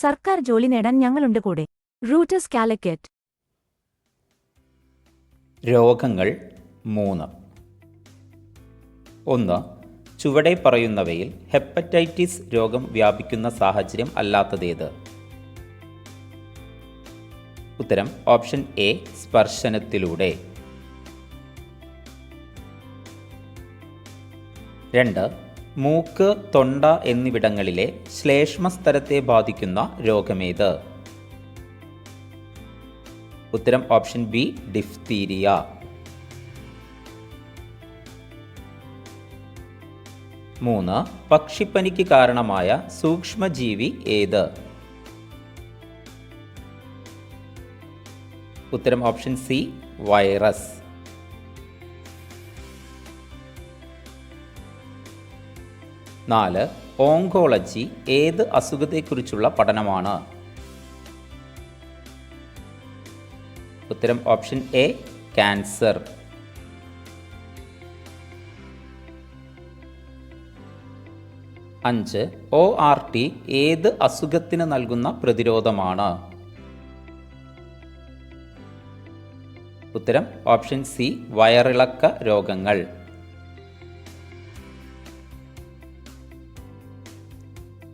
സർക്കാർ ജോലി നേടാൻ ഞങ്ങളുണ്ട് കൂടെ. റൂട്ടസ് കാലിക്കറ്റ് രോഗങ്ങൾ മൂന്ന്. ഒന്ന് ചുവടെ പറയുന്നവയിൽ ഹെപ്പറ്റൈറ്റിസ് രോഗം വ്യാപിക്കുന്ന സാഹചര്യം അല്ലാത്തതേത്? ഉത്തരം ഓപ്ഷൻ എ സ്പർശനത്തിലൂടെ. രണ്ട് മൂക്ക് തൊണ്ട എന്നിവിടങ്ങളിലെ ശ്ലേഷ്മസ്തരത്തെ ബാധിക്കുന്ന രോഗമേത്? ഉത്തരം ഓപ്ഷൻ ബി ഡിഫ്തീരിയ. മൂന്ന് പക്ഷിപ്പനിക്ക് കാരണമായ സൂക്ഷ്മജീവി ഏത്? ഉത്തരം ഓപ്ഷൻ സി വൈറസ്. നാല് ഓങ്കോളജി ഏത് അസുഖത്തെക്കുറിച്ചുള്ള പഠനമാണ്? ഉത്തരം ഓപ്ഷൻ എ ക്യാൻസർ. അഞ്ച് ഒ ആർ ടി ഏത് അസുഖത്തിന് നൽകുന്ന പ്രതിരോധമാണ്? ഉത്തരം ഓപ്ഷൻ സി വയറിളക്ക രോഗങ്ങൾ.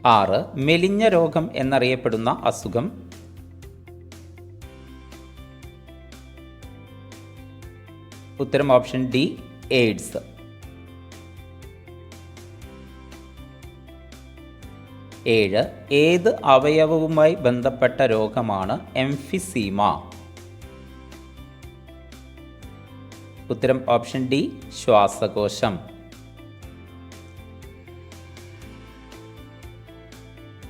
ആറ് മെലിഞ്ഞ രോഗം എന്നറിയപ്പെടുന്ന അസുഖം. ഉത്തരം ഓപ്ഷൻ ഡി എയ്ഡ്സ്. ഏഴ് ഏത് അവയവവുമായി ബന്ധപ്പെട്ട രോഗമാണ് എംഫിസീമ? ഉത്തരം ഓപ്ഷൻ ഡി ശ്വാസകോശം.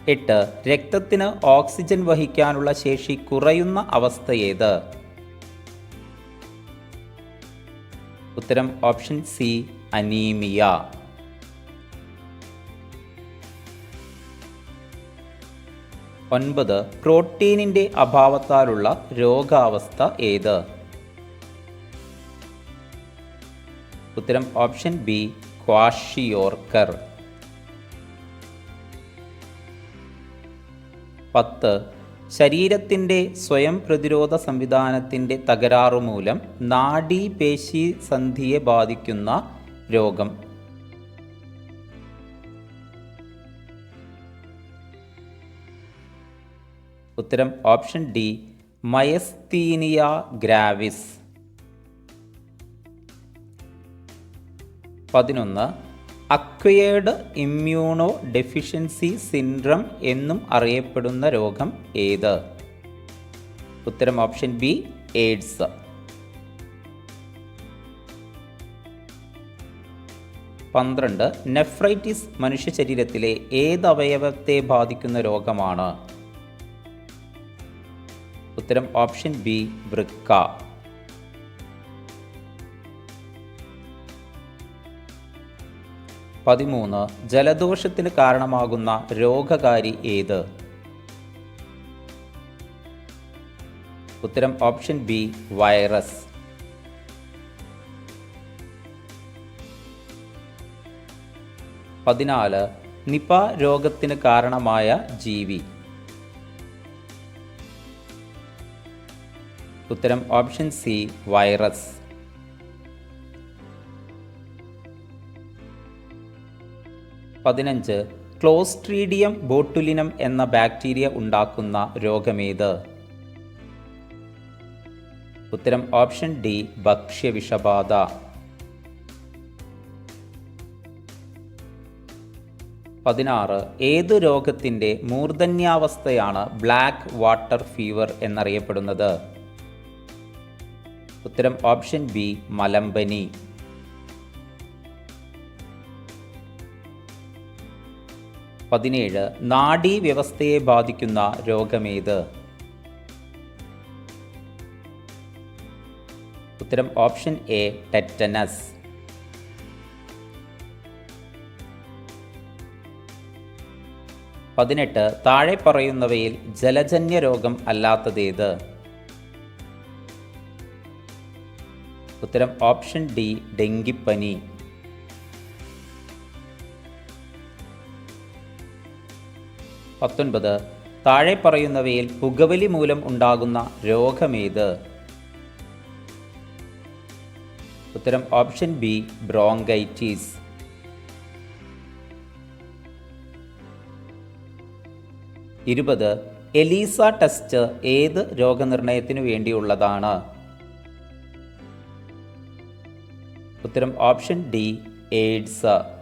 എട്ട് രക്തത്തിന് ഓക്സിജൻ വഹിക്കാനുള്ള ശേഷി കുറയുന്ന അവസ്ഥ ഏത് ഉത്തരം ഓപ്ഷൻ സി അനീമിയ. ഒൻപത് പ്രോട്ടീനിന്റെ അഭാവത്താലുള്ള രോഗാവസ്ഥ ഏത്? ഉത്തരം ഓപ്ഷൻ ബി ക്വാഷിയോർക്കർ. പത്ത്. ശരീരത്തിന്റെ സ്വയം പ്രതിരോധ സംവിധാനത്തിന്റെ തകരാറു മൂലം നാഡീപേശി സന്ധിയെ ബാധിക്കുന്ന രോഗം. ഉത്തരം ഓപ്ഷൻ ഡി മയസ്തീനിയ ഗ്രാവിസ്. പതിനൊന്ന്. അക്വയേർഡ് ഇമ്മ്യൂണോ ഡെഫിഷ്യൻസി സിൻഡ്രം എന്നും അറിയപ്പെടുന്ന രോഗം ഏത്? ഉത്തരം ഓപ്ഷൻ ബി എയ്ഡ്സ്. പന്ത്രണ്ട് നെഫ്രൈറ്റിസ് മനുഷ്യ ശരീരത്തിലെ ഏത് അവയവത്തെ ബാധിക്കുന്ന രോഗമാണ്? ഉത്തരം ഓപ്ഷൻ ബി വൃക്ക. പതിമൂന്ന് ജലദോഷത്തിന് കാരണമാകുന്ന രോഗകാരി ഏത്? ഉത്തരം ഓപ്ഷൻ ബി വൈറസ്. പതിനാല് നിപ രോഗത്തിന് കാരണമായ ജീവി. ഉത്തരം ഓപ്ഷൻ സി വൈറസ്. പതിനഞ്ച് ക്ലോസ്ട്രീഡിയം ബോട്ടുലിനം എന്ന ബാക്ടീരിയ ഉണ്ടാക്കുന്ന രോഗമേത്? ഉത്തരം ഓപ്ഷൻ ഡി ഭക്ഷ്യവിഷബാധ. പതിനാറ് ഏത് രോഗത്തിന്റെ മൂർധന്യാവസ്ഥയാണ് ബ്ലാക്ക് വാട്ടർ ഫീവർ എന്നറിയപ്പെടുന്നത്? ഉത്തരം ഓപ്ഷൻ ബി മലമ്പനി. പതിനേഴ് നാഡീ വ്യവസ്ഥയെ ബാധിക്കുന്ന രോഗമേത്? ഉത്തരം ഓപ്ഷൻ എ ടെറ്റനസ്. പതിനെട്ട് താഴെ പറയുന്നവയിൽ ജലജന്യ രോഗം അല്ലാത്തതേത്? ഉത്തരം ഓപ്ഷൻ ഡി ഡെങ്കിപ്പനി. പത്തൊൻപത്. താഴെ പറയുന്നവയിൽ പുകവലി മൂലം ഉണ്ടാകുന്ന രോഗമേത്? ഉത്തരം ഓപ്ഷൻ ബി ബ്രോങ്കൈറ്റീസ്. ഇരുപത്. എലീസ ടെസ്റ്റ് ഏത് രോഗനിർണയത്തിനു വേണ്ടിയുള്ളതാണ്? ഉത്തരം ഓപ്ഷൻ ഡി എയ്ഡ്സ്.